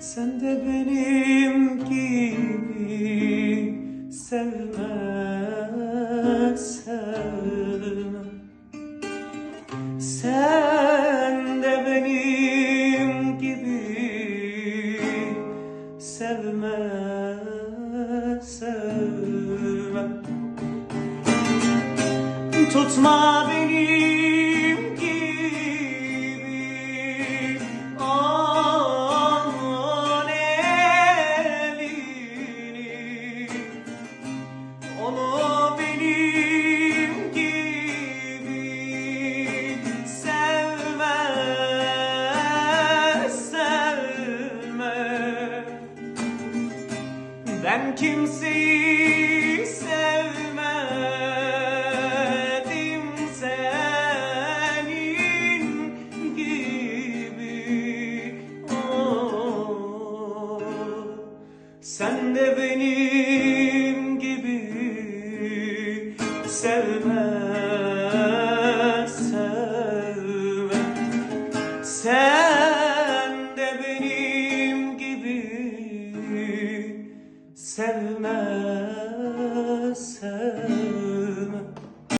Sen de benim gibi sevme, sevme. Sen de benim gibi sevme, sevme. Tutma benim gibi ben kimseyi sevmedim senin gibi oh. Sen de benim gibi sevme, sevmezsen